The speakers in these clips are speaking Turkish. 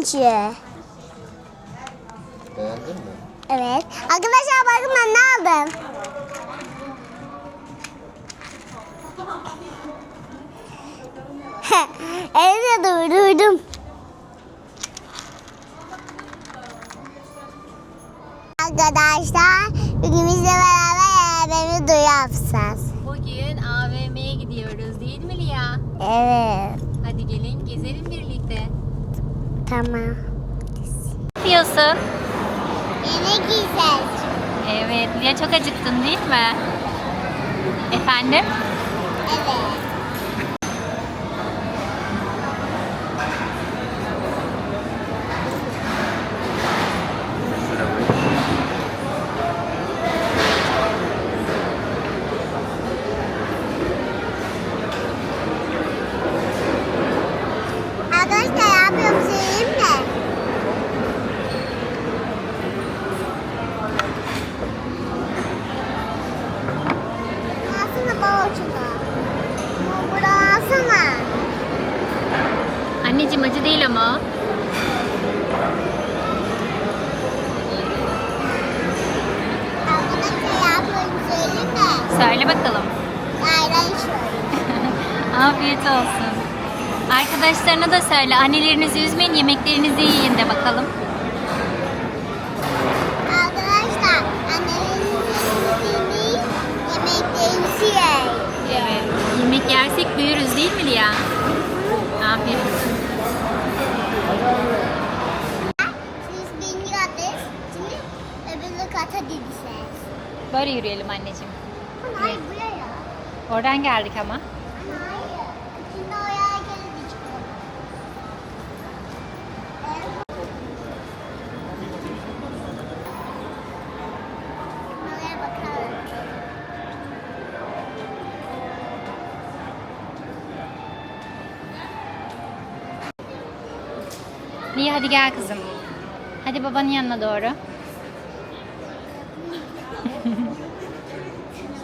benziyor. Beğendin mi? Evet. Arkadaşlar bakın ben ne aldım. Evde durdurdum. Arkadaşlar bugün bizle beraber beni duyapsız. Bugün AVM'ye gidiyoruz değil mi Lia? Evet. Hadi gelin gezelim birlikte. Tamam. Ne yapıyorsun? Yemek yiyeceğiz. Evet, Lia çok acıktın değil mi? Efendim? Evet. Şöyle buyur. Arkadaşlar ne yapıyorum söyleyeyim mi? Alsana baba şunu. Bunu alsana. Anneciğim acı değil ama. o. Arkadaşlar ne yapıyorum söyleyeyim mi? Söyle bakalım. Ayran şöyle. Afiyet olsun. Arkadaşlarına da söyle. Annelerinizi üzmeyin, yemeklerinizi yiyin de bakalım. Arkadaşlar annelerimizin yemeklerimizi yiyin. Evet. Yemek yersek büyürüz değil mi Lia? Afiyet olsun. Siz beni öbür kata gideceğiz. Böyle yürüyelim anneciğim. Hayır buraya. Oradan geldik ama. Lia hadi gel kızım. Hadi babanın yanına doğru.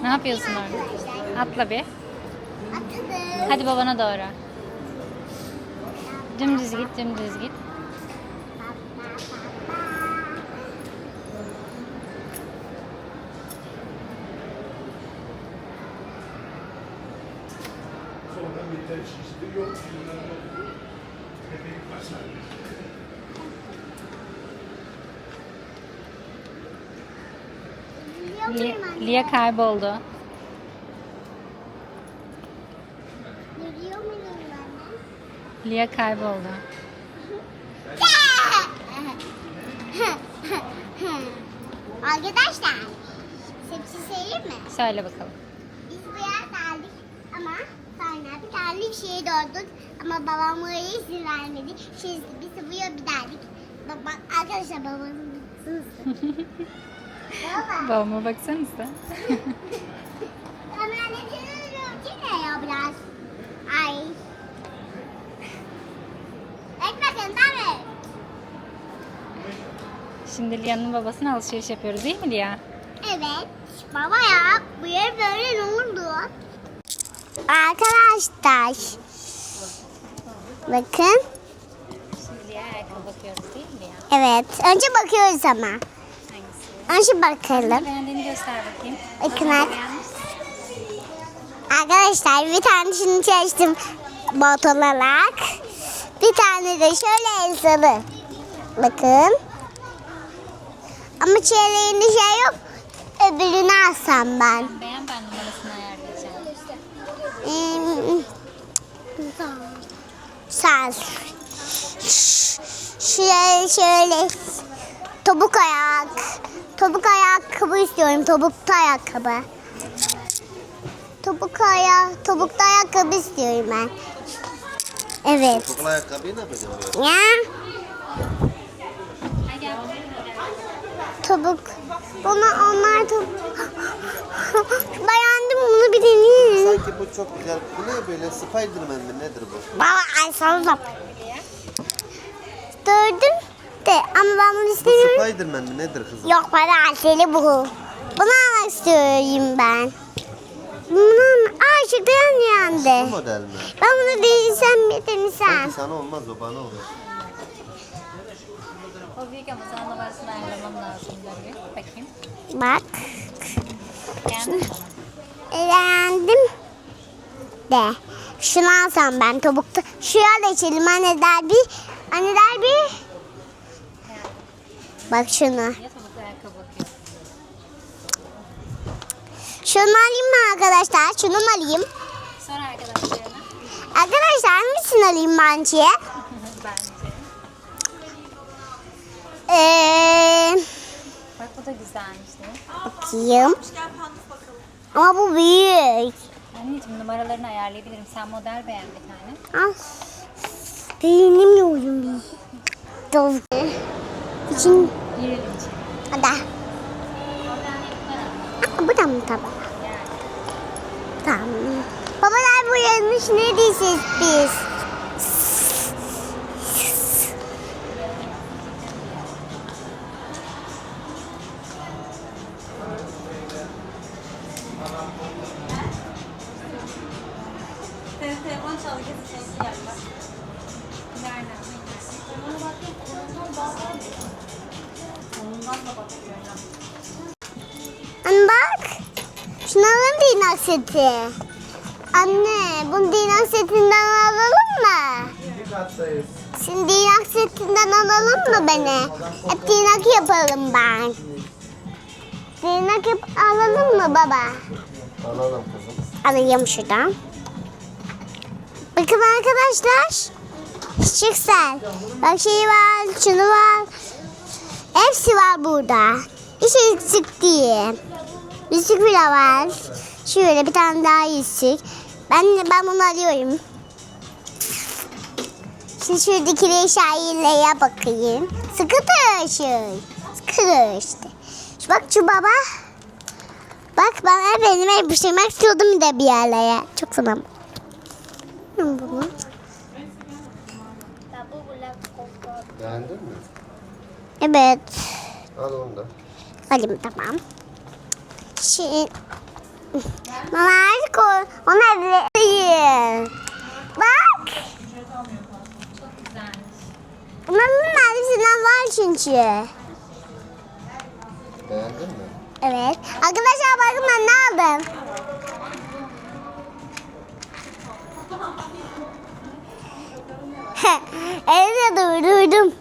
Ne yapıyorsun orada? Atla bir. Atladım. Hadi babana doğru. Dümdüz git, dümdüz git. Biliyor Lia, muyum anne? Lia kayboldu. Lia kayboldu. Arkadaşlar, şey söyleyeyim mi? Söyle bakalım. Biz buraya geldik ama sonra bir tane bir şeye doğduk ama babam buraya izin vermedi. Şey, biz buraya bir geldik. Baba, arkadaşlar babamın Baba. Babama baksanıza. Ama ne diyorum ki ne ya biraz? Ay. Bakın tabii. Şimdi Lia'nın babasına alışveriş yapıyoruz değil mi Lia? Evet. Baba ya bu ev böyle ne oldu? Arkadaşlar. Bakın. Şimdi Lia ayakkabı bakıyoruz değil mi Lia? Evet. Önce bakıyoruz ama. Önce bakalım. Beğendiğini göster bakayım. Bakın ar- arkadaşlar bir tanesini seçtim bot olarak. Bir tane de şöyle elsalı. Bakın. Ama çeyreğinde şey yok. Öbürünü alsam ben. Beğen ben numarasını ayarlayacağım. Sağ ol. Şöyle şöyle. Topuk ayak. Topuk ayakkabı istiyorum. Topuklu ayakkabı. Topuk ayak, topuklu ayakkabı istiyorum ben. Evet. Topuklu ayakkabıyı ne yapacağım ya? Topuk. Bana onlar topuk. Beğendim bunu bir deneyeyim. Sanki bu çok güzel. Bu ne böyle Spiderman mi nedir bu? Baba ay sana Gördüm de ama ben bunu Bu istemiyorum. Spiderman mi nedir kızım? Yok para seni bu. Bunu almak istiyorum ben. Bunu Aa ışıktan Bu yandı. model mi? Ben bunu denesem bir denesem. Sanki sana olmaz o bana olur. O büyük ama sana numarasını ayarlamam lazım. Böyle. Bakayım. Bak. Beğendin mi? Beğendim de. Şunu alsam ben topukta. Şuraya da içelim anne der bir. Anne der bir. Bak şunu. Şunu alayım mı arkadaşlar? Şunu mu alayım? Sor arkadaşlarına. Arkadaşlar hangisini alayım bence? Bence. Ee, Bak bu da güzelmiş. değil mi? bakayım. Ama bu büyük. Anneciğim numaralarını ayarlayabilirim. Sen model beğen bir tane. Al. Beğenemiyorum bir. Dol. İçin. Aa, Bu da mı tamam? Tamam. Babalar bu yanlış ne diyeceğiz biz? Anne seti. Anne bunu dinak setinden alalım mı? Şimdi dinak setinden alalım mı beni? Hep dinak yapalım ben. Dinak yap alalım mı baba? Alalım kızım. Alayım şuradan. Bakın arkadaşlar. Güzel. Bak şey var, şunu var. Hepsi var burada. Hiç eksik değil. Yüzük bile var. Şöyle bir tane daha yüzük. Ben ben bunu alıyorum. Şimdi şuradaki şairlere bakayım. Sıkı taşı. Sıkı. Şu Bak şu baba. Bak ben benim yapıştırmak istiyordum da bir yerlere. Çok sanırım. Bunu. Beğendin mi? Evet. Al onu da. Alayım tamam. Şey... Mama artık o, onu evleyin. Bak. Bunların hepsinden var çünkü. Beğendin mi? Evet. Arkadaşlar bakın ben ne aldım. Evde durdurdum.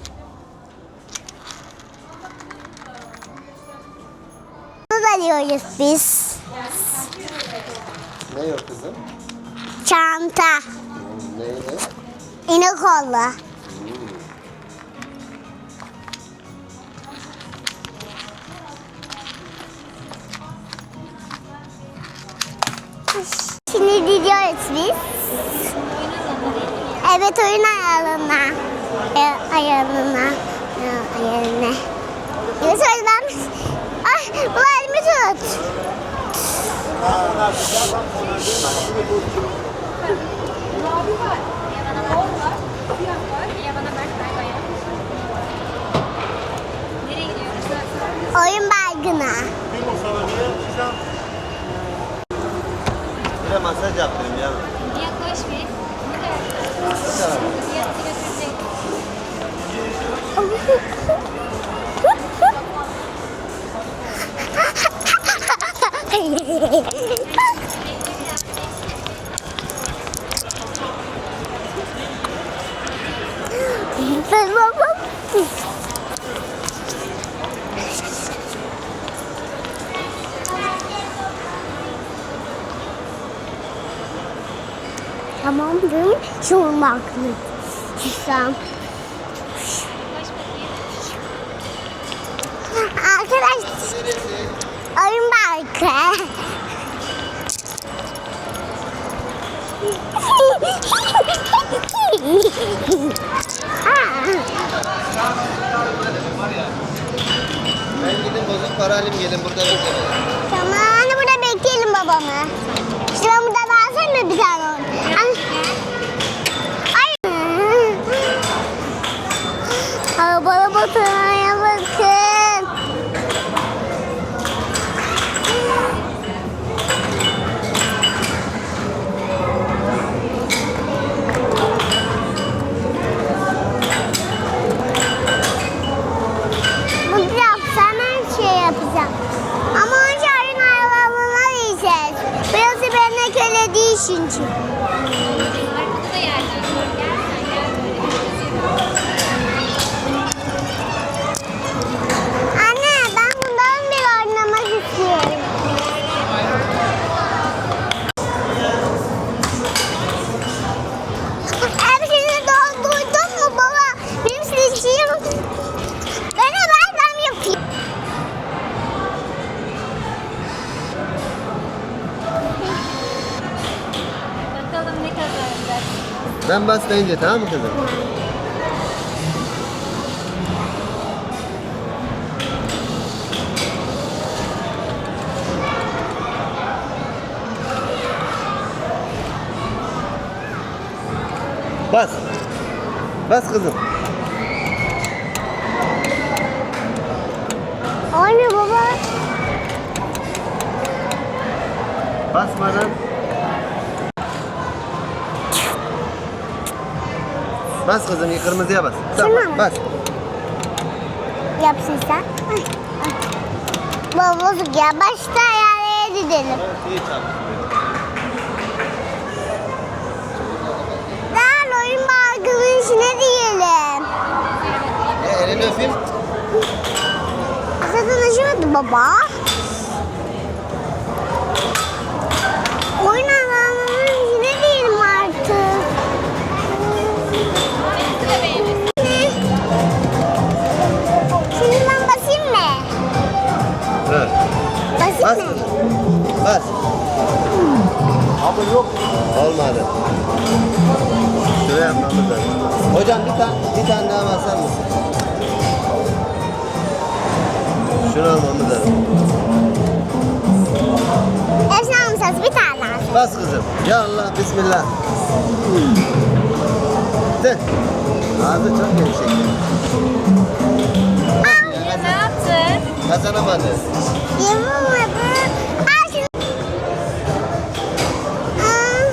Bunu da alıyoruz biz. Ne yok kızım? Çanta. Hmm, Neyle? İnek kollu. Şimdi gidiyoruz biz. Evet oyun ayarına. E, ayarına. E, ayarına. Evet oradan. Ay bu elimi tut. Ya bana bak ben bayağı. Nereye gidiyoruz? Oyun baygına. Bir masaj yaptırayım ya. Tamamdır. Şu baklı. Tamam. Yaklaş bakayım. Arkadaş. Oyun parkı. Ben gidin bozuk para alayım gelin burada bekleyin. Tamam anne burada bekleyelim babamı. İşte ben burada versene bir tane. Anne. Ay. Bakın, bakın. Ben bas deyince tamam mı kızım? Bas. Bas kızım. Anne baba. Basmadan. Bas kızım kırmızıya bas. Tamam. Mı? Bas. Yapsın sen. Ay, ay. Baba bozuk ya. Başta yerlere gidelim. Lan oyun parkının içine diyelim. E, elini öpeyim. Zaten açmadı baba. Bas. Bas. Ama yok. Olmadı. Şuraya yapmamız lazım. Hocam bir tane bir tane daha basar mısın? Şunu almamız lazım. Hepsini almışız. Bir tane daha. Bas kızım. Ya Allah bismillah. De. Ağzı çok gevşek. Kazanamadı. Yapamadım. Al şunu. Aa.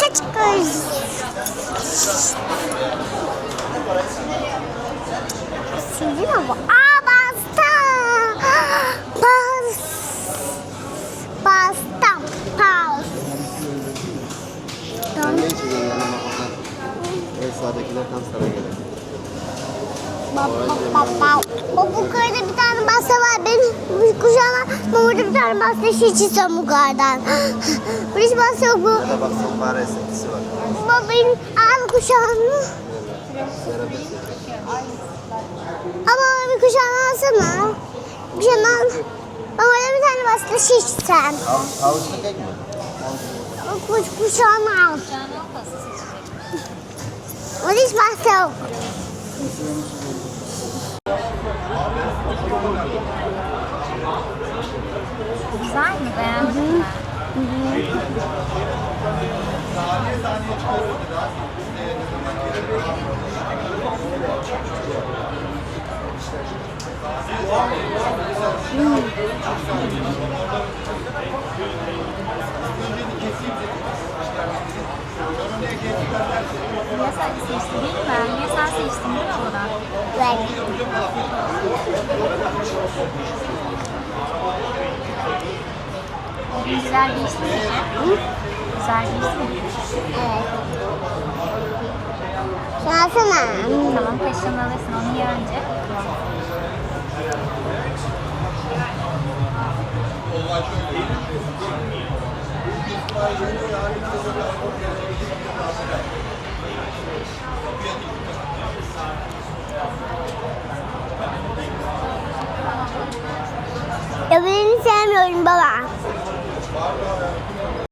Kaç kız. Sildi mi bu? Aa bastı. Bas. Bastım. Pas. Sen ne içeceksin yanıma oradan? En sağdakiler tam sana gelir. Köyde bir tane basta var. Benim kuşağıma burada bir tane basta şiş içiyorum bu kardan. Hiç basta yok bu. Ya da bak sonbahar esintisi var. Baba benim al kuşağımı. Beraber seçelim. Ama bir kuşağını alsana. Bir şey al. Baba bir tane basta şiş sen. Havuç, havuçlu kek mi? O kuş kuşağını al. Canım pası seçecek. O hiç basta yok. Güzel mi? Beğendin mi? Niye sen seçtin değil mi? Niye sen seçtin değil mi bunu? Ver. Güzel geçti mi? Güzel geçti mi? Evet. Şunu alsana. Tamam kaşığını alırsın onu ye önce. Ya ben sevmiyorum baba.